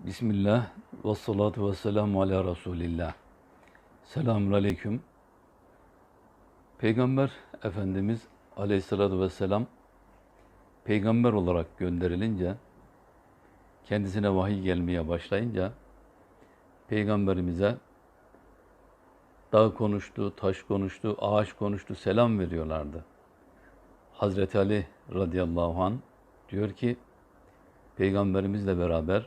Bismillah ve salatu ve selamu ala Resulillah. Selamun aleyküm. Peygamber Efendimiz aleyhissalatu vesselam peygamber olarak gönderilince, kendisine vahiy gelmeye başlayınca, peygamberimize dağ konuştu, taş konuştu, ağaç konuştu, selam veriyorlardı. Hazreti Ali radıyallahu an diyor ki, peygamberimizle beraber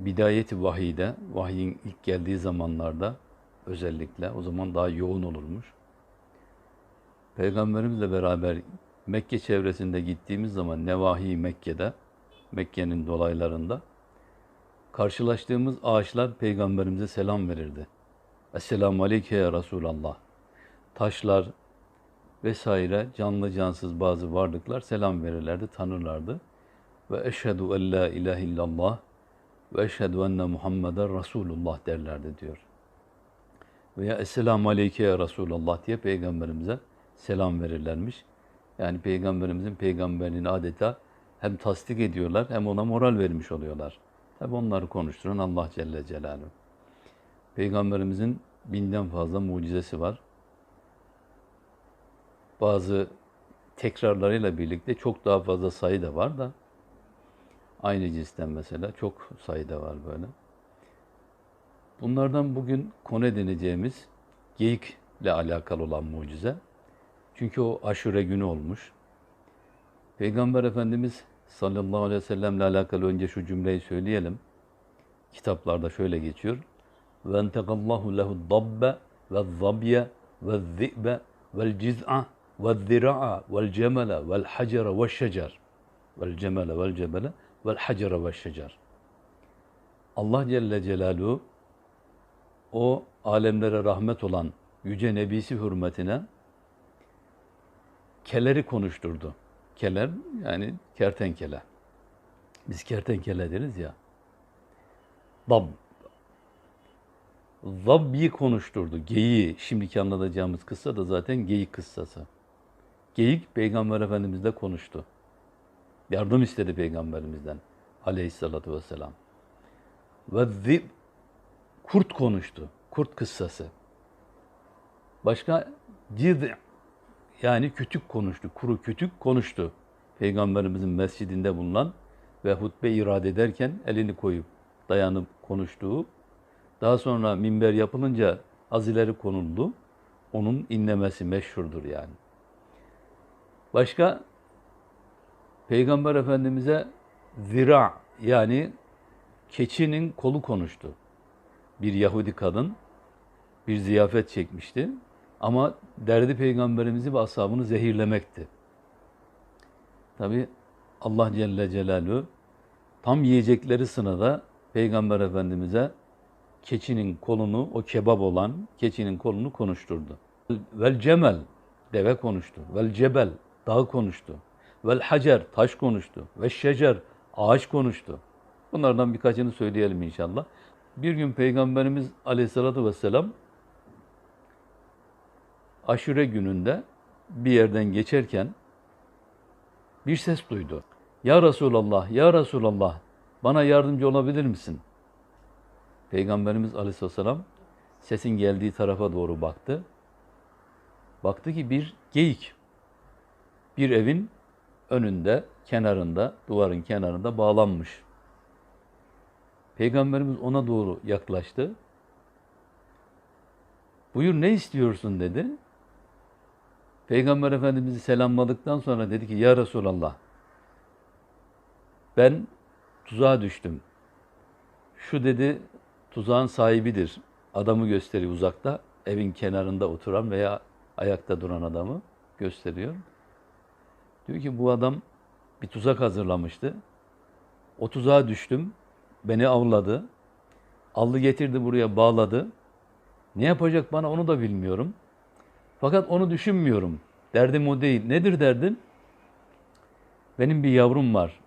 bidayeti vahiyde, vahyin ilk geldiği zamanlarda özellikle, o zaman daha yoğun olurmuş. Peygamberimizle beraber Mekke çevresinde gittiğimiz zaman Nevahi Mekke'de, Mekke'nin dolaylarında karşılaştığımız ağaçlar peygamberimize selam verirdi. Esselamu aleyke ya Resulallah. Taşlar vesaire canlı cansız bazı varlıklar selam verirlerdi, tanırlardı. Ve eşhedü en la ilahe illallah ve eşhedü enne Muhammeden Resulullah derlerdi diyor. Veya Esselamu Aleyke ya Resulallah diye Peygamberimize selam verirlermiş. Yani Peygamberimizin peygamberliğini adeta hem tasdik ediyorlar hem ona moral vermiş oluyorlar. Tabi onları konuşturan Allah Celle Celaluhu. Peygamberimizin binden fazla mucizesi var. Bazı tekrarlarıyla birlikte çok daha fazla sayı da var da Aynı cinsten mesela çok sayıda var böyle. Bunlardan bugün konu edineceğimiz geyikle alakalı olan mucize. Çünkü o aşure günü olmuş. Peygamber Efendimiz sallallahu aleyhi ve sellemle alakalı önce şu cümleyi söyleyelim. Kitaplarda şöyle geçiyor. Entekallahu lehu dabbe ve zabye ve zi'be vel ciz'a ve zira'a vel cemele vel hacere ve şecer. Allah Celle Celaluhu o alemlere rahmet olan yüce nebisi hürmetine keleri konuşturdu. Keler yani kertenkele. Biz kertenkele deriz ya. Dab. Zabbi konuşturdu. Geyiği. Şimdiki anlatacağımız kıssa da zaten geyik kıssası. Geyik Peygamber Efendimizle konuştu. Yardım istedi Peygamberimizden aleyhissalatu vesselam. Ve zib, kurt konuştu. Kurt kıssası. Başka cid yani kütük konuştu. Kuru kütük konuştu. Peygamberimizin mescidinde bulunan ve hutbe irade ederken elini koyup dayanıp konuştuğu. Daha sonra minber yapılınca az ileri konuldu. Onun inlemesi meşhurdur yani. Başka Peygamber Efendimiz'e zira yani keçinin kolu konuştu. Bir Yahudi kadın bir ziyafet çekmişti ama derdi Peygamberimizi ve ashabını zehirlemekti. Tabi Allah Celle Celaluhu tam yiyecekleri sınada Peygamber Efendimiz'e keçinin kolunu, o kebap olan keçinin kolunu konuşturdu. Vel cemel, deve konuştu. Vel cebel, dağ konuştu. Vel hacer, taş konuştu. Ve şecer, ağaç konuştu. Bunlardan birkaçını söyleyelim inşallah. Bir gün Peygamberimiz aleyhissalatü vesselam aşure gününde bir yerden geçerken bir ses duydu. Ya Resulallah, Ya Resulallah bana yardımcı olabilir misin? Peygamberimiz aleyhisselam sesin geldiği tarafa doğru baktı. Baktı ki bir geyik bir evin önünde, kenarında, duvarın kenarında bağlanmış. Peygamberimiz ona doğru yaklaştı. Buyur ne istiyorsun dedi. Peygamber Efendimiz'i selamladıktan sonra dedi ki Ya Resulallah ben tuzağa düştüm. Şu dedi tuzağın sahibidir. Adamı gösteriyor uzakta. Evin kenarında oturan veya ayakta duran adamı gösteriyor. Diyor ki bu adam bir tuzak hazırlamıştı. O tuzağa düştüm. Beni avladı. Aldı getirdi buraya bağladı. Ne yapacak bana onu da bilmiyorum. Fakat onu düşünmüyorum. Derdim o değil. Nedir derdin? Benim bir yavrum var.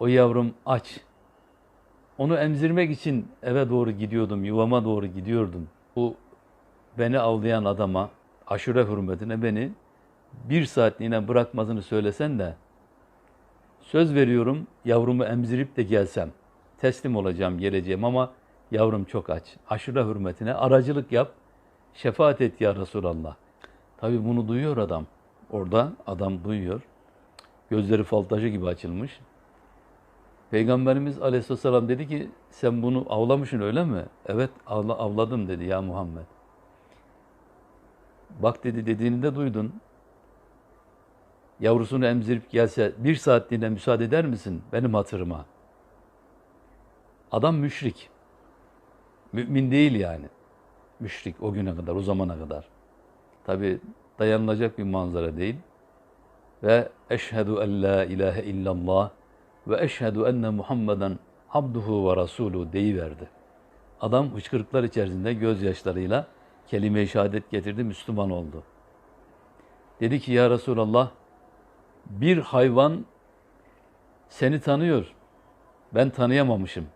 O yavrum aç. Onu emzirmek için eve doğru gidiyordum, yuvama doğru gidiyordum. Bu beni avlayan adama, aşure hürmetine beni bir saatliğine bırakmasını söylesen de söz veriyorum yavrumu emzirip de gelsem. teslim olacağım, geleceğim ama yavrum çok aç. Aşure hürmetine aracılık yap, şefaat et ya Resulallah. Tabi bunu duyuyor adam. Orada adam duyuyor. Gözleri fal taşı gibi açılmış. Peygamberimiz aleyhisselam dedi ki sen bunu avlamışsın öyle mi? Evet avla, avladım dedi ya Muhammed. Bak dedi dediğini de duydun. Yavrusunu emzirip gelse bir saatliğine müsaade eder misin benim hatırıma? Adam müşrik. Mümin değil yani. Müşrik o güne kadar, o zamana kadar. Tabi dayanılacak bir manzara değil. Ve eşhedü en la ilahe illallah ve eşhedü enne Muhammeden abduhu ve rasulu deyiverdi. Adam hıçkırıklar içerisinde gözyaşlarıyla kelime-i şehadet getirdi, Müslüman oldu. Dedi ki ya Resulallah bir hayvan seni tanıyor. Ben tanıyamamışım.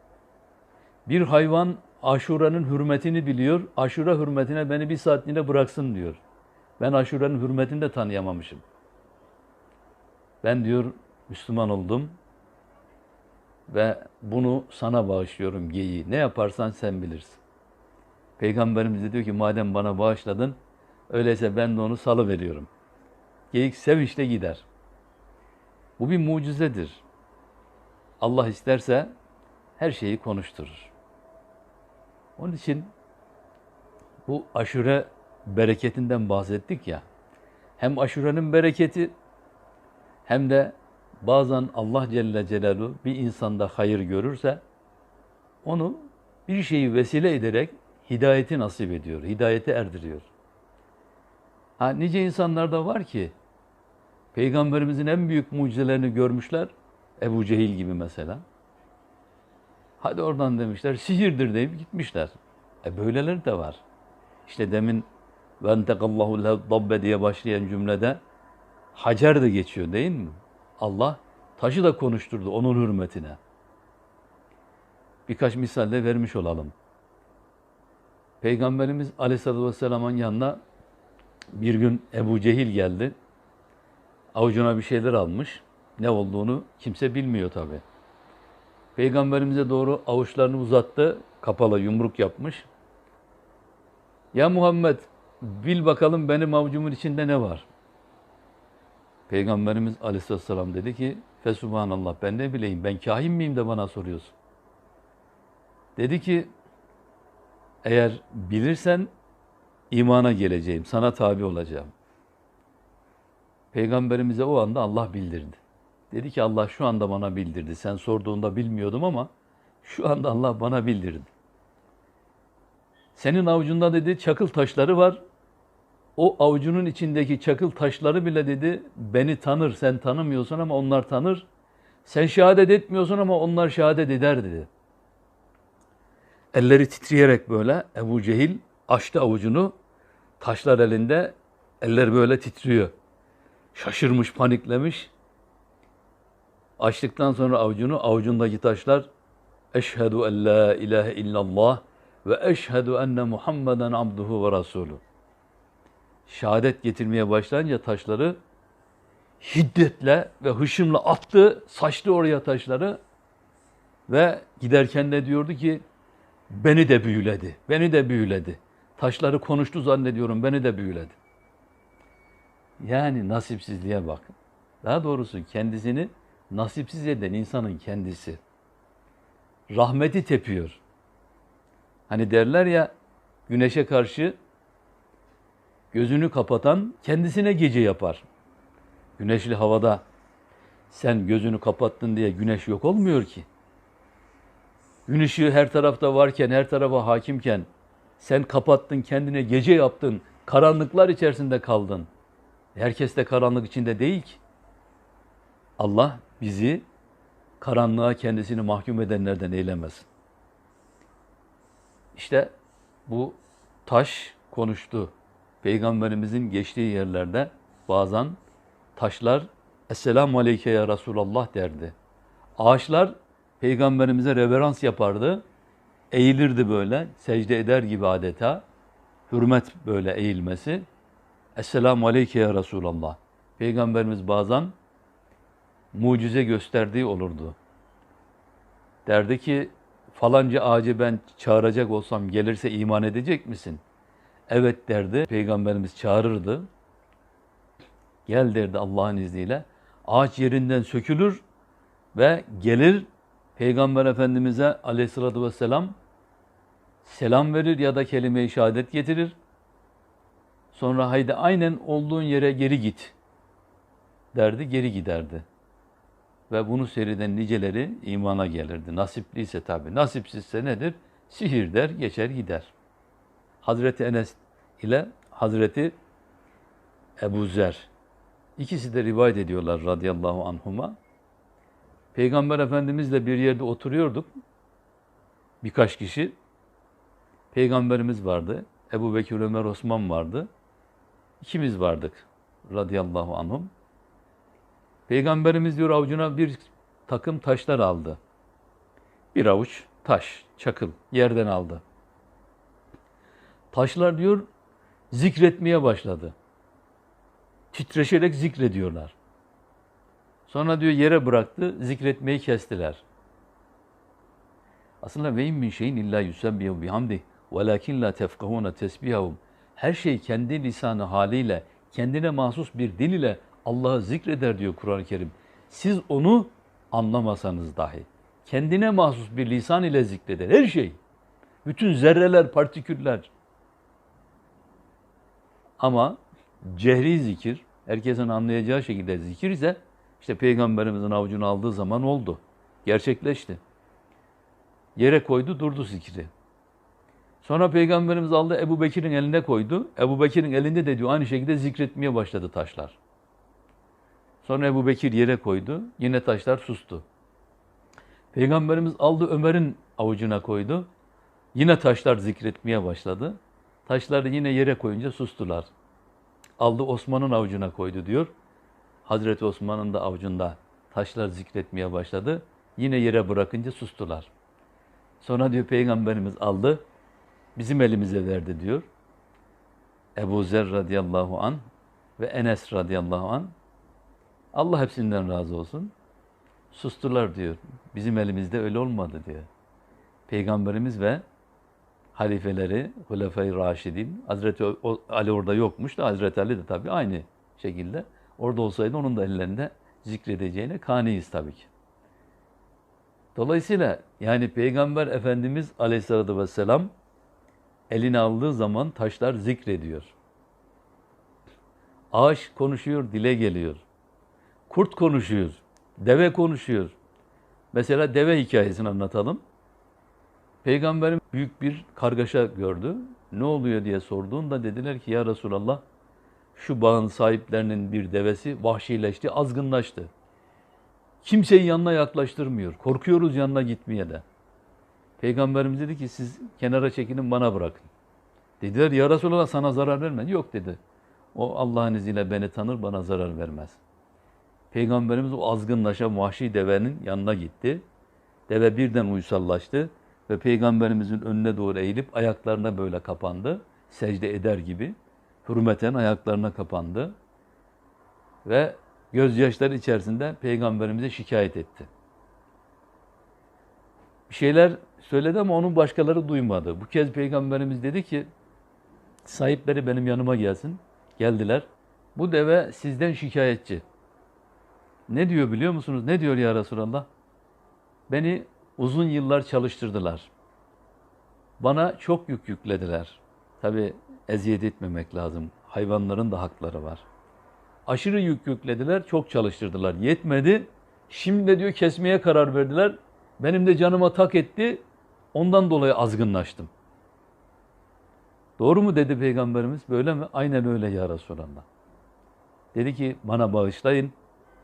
Bir hayvan aşuranın hürmetini biliyor. Aşura hürmetine beni bir saatliğine bıraksın diyor. Ben aşuranın hürmetini de tanıyamamışım. Ben diyor Müslüman oldum ve bunu sana bağışlıyorum geyiği. Ne yaparsan sen bilirsin. Peygamberimiz de diyor ki madem bana bağışladın öyleyse ben de onu salı veriyorum. Geyik sevinçle gider. Bu bir mucizedir. Allah isterse her şeyi konuşturur. Onun için bu aşure bereketinden bahsettik ya. Hem aşurenin bereketi hem de bazen Allah Celle Celaluhu bir insanda hayır görürse onu bir şeyi vesile ederek hidayeti nasip ediyor, hidayete erdiriyor. Ha nice insanlar da var ki Peygamberimizin en büyük mucizelerini görmüşler. Ebu Cehil gibi mesela. Hadi oradan demişler, sihirdir deyip gitmişler. E böyleleri de var. İşte demin ve entekallahu dabbe diye başlayan cümlede Hacer de geçiyor değil mi? Allah taşı da konuşturdu onun hürmetine. Birkaç misal de vermiş olalım. Peygamberimiz Aleyhisselatü Vesselam'ın yanına bir gün Ebu Cehil geldi. Avucuna bir şeyler almış. Ne olduğunu kimse bilmiyor tabi. Peygamberimize doğru avuçlarını uzattı. Kapalı yumruk yapmış. Ya Muhammed bil bakalım benim avucumun içinde ne var? Peygamberimiz aleyhisselam dedi ki Fesubhanallah ben ne bileyim ben kahin miyim de bana soruyorsun. Dedi ki eğer bilirsen imana geleceğim, sana tabi olacağım. Peygamberimize o anda Allah bildirdi. Dedi ki Allah şu anda bana bildirdi. Sen sorduğunda bilmiyordum ama şu anda Allah bana bildirdi. Senin avucunda dedi çakıl taşları var. O avucunun içindeki çakıl taşları bile dedi beni tanır. Sen tanımıyorsun ama onlar tanır. Sen şehadet etmiyorsun ama onlar şehadet eder dedi. Elleri titreyerek böyle Ebu Cehil açtı avucunu. Taşlar elinde, eller böyle titriyor. Şaşırmış, paniklemiş. Açtıktan sonra avucunu, avucundaki taşlar Eşhedü en la ilahe illallah ve eşhedü enne Muhammeden abduhu ve rasulü. Şehadet getirmeye başlayınca taşları hiddetle ve hışımla attı, saçtı oraya taşları ve giderken de diyordu ki beni de büyüledi, beni de büyüledi. Taşları konuştu zannediyorum, beni de büyüledi. Yani nasipsizliğe bakın. Daha doğrusu kendisini nasipsiz eden insanın kendisi. Rahmeti tepiyor. Hani derler ya güneşe karşı gözünü kapatan kendisine gece yapar. Güneşli havada sen gözünü kapattın diye güneş yok olmuyor ki. Gün ışığı her tarafta varken, her tarafa hakimken sen kapattın, kendine gece yaptın, karanlıklar içerisinde kaldın. Herkes de karanlık içinde değil ki. Allah bizi karanlığa kendisini mahkum edenlerden eylemesin. İşte bu taş konuştu. Peygamberimizin geçtiği yerlerde bazen taşlar Esselamu Aleyke ya Resulallah derdi. Ağaçlar Peygamberimize reverans yapardı. Eğilirdi böyle, secde eder gibi adeta. Hürmet böyle eğilmesi. Esselamu Aleyke ya Resulallah. Peygamberimiz bazen mucize gösterdiği olurdu. Derdi ki falanca ağacı ben çağıracak olsam gelirse iman edecek misin? Evet derdi. Peygamberimiz çağırırdı. Gel derdi Allah'ın izniyle. Ağaç yerinden sökülür ve gelir Peygamber Efendimiz'e aleyhissalatü vesselam selam verir ya da kelime-i şehadet getirir. Sonra haydi aynen olduğun yere geri git derdi, geri giderdi. Ve bunu seyreden niceleri imana gelirdi. Nasipliyse tabi. Nasipsizse nedir? Sihir der, geçer gider. Hazreti Enes ile Hazreti Ebu Zer. İkisi de rivayet ediyorlar radıyallahu anhuma. Peygamber Efendimizle bir yerde oturuyorduk. Birkaç kişi. Peygamberimiz vardı. Ebu Bekir Ömer Osman vardı. İkimiz vardık radıyallahu anhum. Peygamberimiz diyor avucuna bir takım taşlar aldı. Bir avuç taş, çakıl yerden aldı. Taşlar diyor zikretmeye başladı. Titreşerek zikrediyorlar. Sonra diyor yere bıraktı, zikretmeyi kestiler. Aslında ve min şeyin illa yusabbihu bihamdi velakin la tefkahuna tesbihahum. Her şey kendi lisanı haliyle, kendine mahsus bir dil ile Allah'ı zikreder diyor Kur'an-ı Kerim. Siz onu anlamasanız dahi kendine mahsus bir lisan ile zikreder her şey. Bütün zerreler, partiküller. Ama cehri zikir, herkesin anlayacağı şekilde zikir ise işte Peygamberimizin avucunu aldığı zaman oldu. Gerçekleşti. Yere koydu, durdu zikri. Sonra Peygamberimiz aldı, Ebu Bekir'in eline koydu. Ebu Bekir'in elinde de diyor aynı şekilde zikretmeye başladı taşlar. Sonra Ebu Bekir yere koydu. Yine taşlar sustu. Peygamberimiz aldı Ömer'in avucuna koydu. Yine taşlar zikretmeye başladı. Taşları yine yere koyunca sustular. Aldı Osman'ın avucuna koydu diyor. Hazreti Osman'ın da avucunda taşlar zikretmeye başladı. Yine yere bırakınca sustular. Sonra diyor Peygamberimiz aldı, bizim elimize verdi diyor. Ebu Zer radıyallahu an ve Enes radıyallahu an Allah hepsinden razı olsun. Sustular diyor. Bizim elimizde öyle olmadı diyor. Peygamberimiz ve halifeleri, Hulefai Raşidin, Hazreti Ali orada yokmuş da Hazreti Ali de tabii aynı şekilde. Orada olsaydı onun da ellerinde zikredeceğine kaniyiz tabii ki. Dolayısıyla yani Peygamber Efendimiz Aleyhisselatü Vesselam elini aldığı zaman taşlar zikrediyor. Ağaç konuşuyor, dile geliyor. Kurt konuşuyor, deve konuşuyor. Mesela deve hikayesini anlatalım. Peygamberim büyük bir kargaşa gördü. Ne oluyor diye sorduğunda dediler ki ya Resulallah şu bağın sahiplerinin bir devesi vahşileşti, azgınlaştı. Kimseyi yanına yaklaştırmıyor. Korkuyoruz yanına gitmeye de. Peygamberimiz dedi ki siz kenara çekinin bana bırakın. Dediler ya Resulallah sana zarar vermez. Yok dedi. O Allah'ın izniyle beni tanır bana zarar vermez. Peygamberimiz o azgınlaşan vahşi devenin yanına gitti. Deve birden uysallaştı ve Peygamberimizin önüne doğru eğilip ayaklarına böyle kapandı. Secde eder gibi. Hürmeten ayaklarına kapandı. Ve gözyaşları içerisinde Peygamberimize şikayet etti. Bir şeyler söyledi ama onun başkaları duymadı. Bu kez Peygamberimiz dedi ki, sahipleri benim yanıma gelsin. Geldiler. Bu deve sizden şikayetçi. Ne diyor biliyor musunuz? Ne diyor ya Resulallah? Beni uzun yıllar çalıştırdılar. Bana çok yük yüklediler. Tabi eziyet etmemek lazım. Hayvanların da hakları var. Aşırı yük yüklediler, çok çalıştırdılar. Yetmedi. Şimdi de diyor kesmeye karar verdiler. Benim de canıma tak etti. Ondan dolayı azgınlaştım. Doğru mu dedi Peygamberimiz? Böyle mi? Aynen öyle ya Resulallah. Dedi ki bana bağışlayın,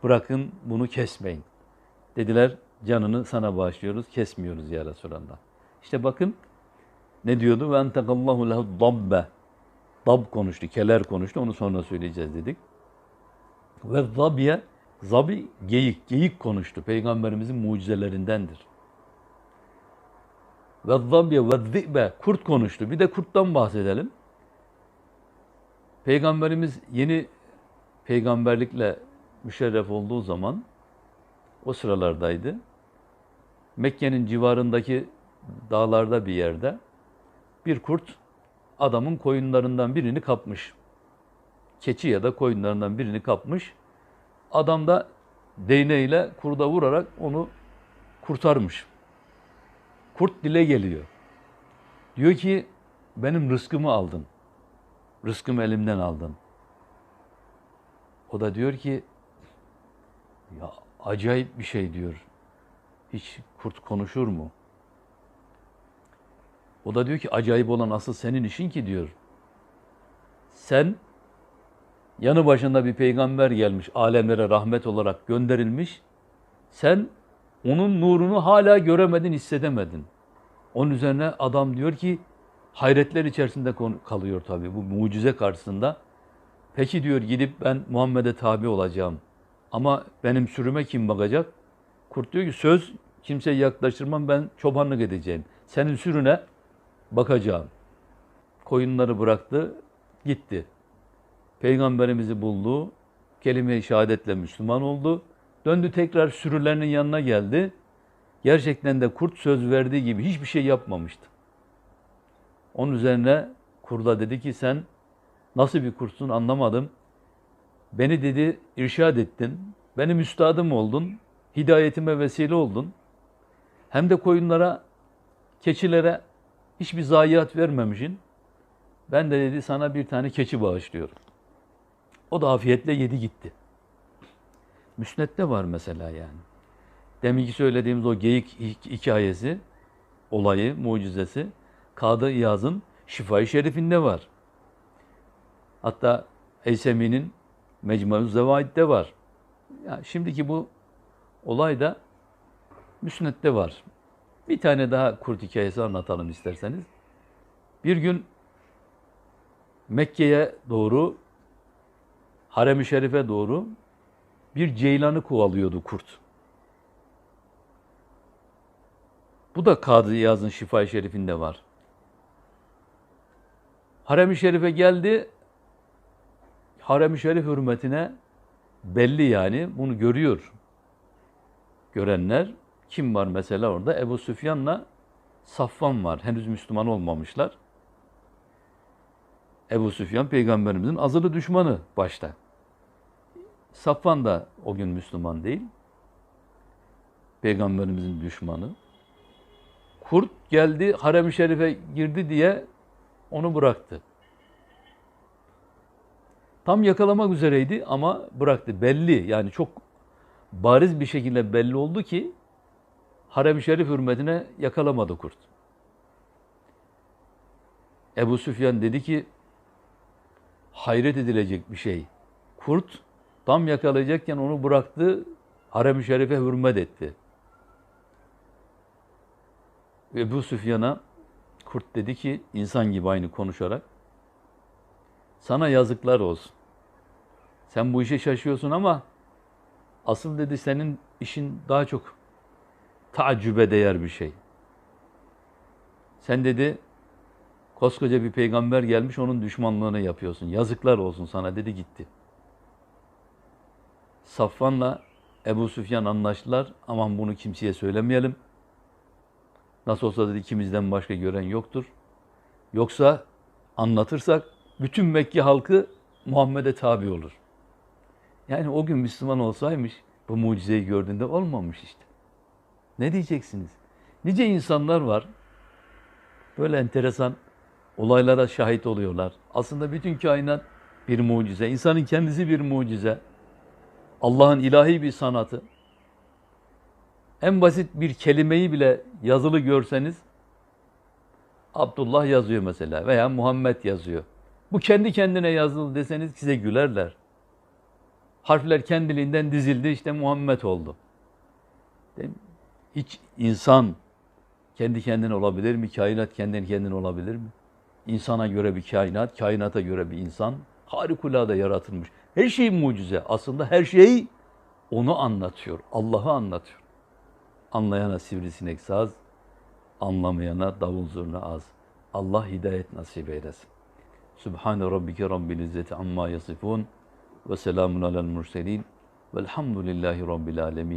bırakın bunu kesmeyin. Dediler canını sana bağışlıyoruz, kesmiyoruz ya Resulallah. İşte bakın ne diyordu? Ve entekallahu lehu dabbe. Dab konuştu, keler konuştu. Onu sonra söyleyeceğiz dedik. Ve zabiye, zabi geyik, geyik konuştu. Peygamberimizin mucizelerindendir. Ve zabiye ve zibe, kurt konuştu. Bir de kurttan bahsedelim. Peygamberimiz yeni peygamberlikle müşerref olduğu zaman o sıralardaydı. Mekke'nin civarındaki dağlarda bir yerde bir kurt adamın koyunlarından birini kapmış. Keçi ya da koyunlarından birini kapmış. Adam da değneğiyle kurda vurarak onu kurtarmış. Kurt dile geliyor. Diyor ki benim rızkımı aldın. Rızkımı elimden aldın. O da diyor ki ya acayip bir şey diyor. Hiç kurt konuşur mu? O da diyor ki acayip olan asıl senin işin ki diyor. Sen yanı başında bir peygamber gelmiş, alemlere rahmet olarak gönderilmiş. Sen onun nurunu hala göremedin, hissedemedin. Onun üzerine adam diyor ki hayretler içerisinde kalıyor tabii bu mucize karşısında. Peki diyor gidip ben Muhammed'e tabi olacağım. Ama benim sürüme kim bakacak? Kurt diyor ki söz kimseye yaklaştırmam ben çobanlık edeceğim. Senin sürüne bakacağım. Koyunları bıraktı, gitti. Peygamberimizi buldu, kelime-i şehadetle Müslüman oldu. Döndü tekrar sürülerinin yanına geldi. Gerçekten de kurt söz verdiği gibi hiçbir şey yapmamıştı. Onun üzerine kurda dedi ki sen nasıl bir kurtsun anlamadım. Beni dedi irşad ettin. Benim üstadım oldun. Hidayetime vesile oldun. Hem de koyunlara, keçilere hiçbir zayiat vermemişsin. Ben de dedi sana bir tane keçi bağışlıyorum. O da afiyetle yedi gitti. Müsnet'te var mesela yani. Deminki söylediğimiz o geyik hi- hikayesi, olayı, mucizesi Kadı İyaz'ın Şifa-i Şerifinde var. Hatta Heysemi'nin Mecmu Zevaid'de var. Ya şimdiki bu olay da Müsnet'te var. Bir tane daha kurt hikayesi anlatalım isterseniz. Bir gün Mekke'ye doğru, Harem-i Şerif'e doğru bir ceylanı kovalıyordu kurt. Bu da Kadı İyaz'ın Şifa-i Şerif'inde var. Harem-i Şerif'e geldi. Harem-i Şerif hürmetine belli yani bunu görüyor. Görenler kim var mesela orada? Ebu Süfyan'la Safvan var. Henüz Müslüman olmamışlar. Ebu Süfyan peygamberimizin azılı düşmanı başta. Safvan da o gün Müslüman değil. Peygamberimizin düşmanı. Kurt geldi harem-i şerife girdi diye onu bıraktı. Tam yakalamak üzereydi ama bıraktı. Belli yani çok bariz bir şekilde belli oldu ki harem-i şerif hürmetine yakalamadı kurt. Ebu Süfyan dedi ki hayret edilecek bir şey. Kurt tam yakalayacakken onu bıraktı, harem-i şerife hürmet etti. Ebu Süfyan'a kurt dedi ki insan gibi aynı konuşarak sana yazıklar olsun. Sen bu işe şaşıyorsun ama asıl dedi senin işin daha çok tacübe değer bir şey. Sen dedi koskoca bir peygamber gelmiş onun düşmanlığını yapıyorsun. Yazıklar olsun sana dedi gitti. Safvan'la Ebu Süfyan anlaştılar. Aman bunu kimseye söylemeyelim. Nasıl olsa dedi ikimizden başka gören yoktur. Yoksa anlatırsak bütün Mekke halkı Muhammed'e tabi olur. Yani o gün Müslüman olsaymış bu mucizeyi gördüğünde olmamış işte. Ne diyeceksiniz? Nice insanlar var. Böyle enteresan olaylara şahit oluyorlar. Aslında bütün kainat bir mucize. İnsanın kendisi bir mucize. Allah'ın ilahi bir sanatı. En basit bir kelimeyi bile yazılı görseniz Abdullah yazıyor mesela veya Muhammed yazıyor. Bu kendi kendine yazılı deseniz size gülerler. Harfler kendiliğinden dizildi işte Muhammed oldu. Hiç insan kendi kendine olabilir mi? Kainat kendi kendine olabilir mi? İnsana göre bir kainat, kainata göre bir insan harikulade yaratılmış. Her şey mucize. Aslında her şey onu anlatıyor. Allah'ı anlatıyor. Anlayana sivrisinek saz, anlamayana davul zurna az. Allah hidayet nasip eylesin. Subhane rabbike rabbil izzeti amma yasifun ve selamun alel murselin velhamdülillahi rabbil alemin.